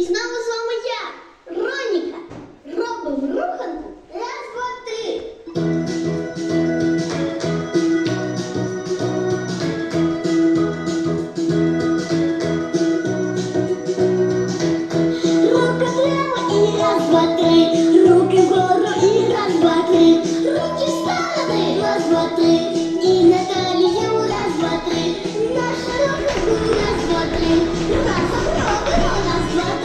І знову з вами я, Роніка. Робимо руханку. Раз, два, три. Руки влево і раз, два, три. Руки вгору і раз, два, три. Руки встали, раз, два, три.